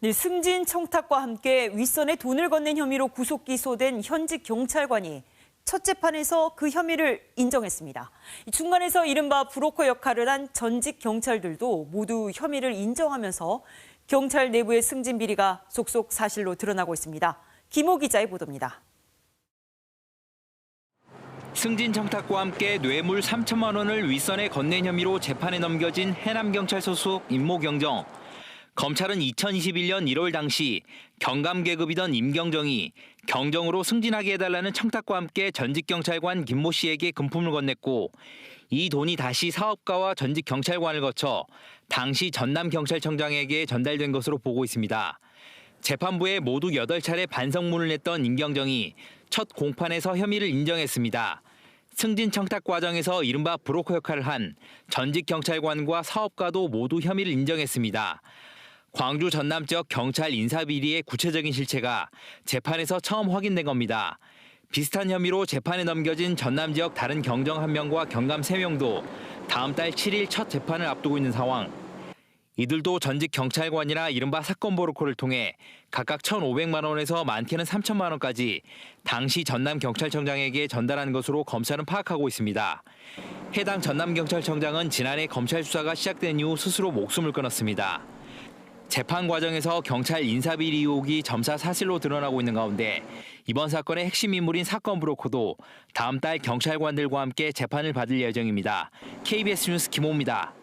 네, 승진 청탁과 함께 윗선에 돈을 건넨 혐의로 구속 기소된 현직 경찰관이 첫 재판에서 그 혐의를 인정했습니다. 이 중간에서 이른바 브로커 역할을 한 전직 경찰들도 모두 혐의를 인정하면서 경찰 내부의 승진 비리가 속속 사실로 드러나고 있습니다. 김호 기자의 보도입니다. 승진 청탁과 함께 뇌물 3천만 원을 윗선에 건넨 혐의로 재판에 넘겨진 해남경찰 소속 임모 경정. 검찰은 2021년 1월 당시 경감 계급이던 임경정이 경정으로 승진하게 해달라는 청탁과 함께 전직 경찰관 김모 씨에게 금품을 건넸고 이 돈이 다시 사업가와 전직 경찰관을 거쳐 당시 전남 경찰청장에게 전달된 것으로 보고 있습니다. 재판부에 모두 8차례 반성문을 냈던 임경정이 첫 공판에서 혐의를 인정했습니다. 승진 청탁 과정에서 이른바 브로커 역할을 한 전직 경찰관과 사업가도 모두 혐의를 인정했습니다. 광주 전남 지역 경찰 인사 비리의 구체적인 실체가 재판에서 처음 확인된 겁니다. 비슷한 혐의로 재판에 넘겨진 전남 지역 다른 경정 한 명과 경감 세 명도 다음 달 7일 첫 재판을 앞두고 있는 상황. 이들도 전직 경찰관이나 이른바 사건 브로커를 통해 각각 1,500만 원에서 많게는 3천만 원까지 당시 전남 경찰청장에게 전달한 것으로 검찰은 파악하고 있습니다. 해당 전남 경찰청장은 지난해 검찰 수사가 시작된 이후 스스로 목숨을 끊었습니다. 재판 과정에서 경찰 인사비리 의혹이 점차 사실로 드러나고 있는 가운데 이번 사건의 핵심 인물인 사건 브로커도 다음 달 경찰관들과 함께 재판을 받을 예정입니다. KBS 뉴스 김호입니다.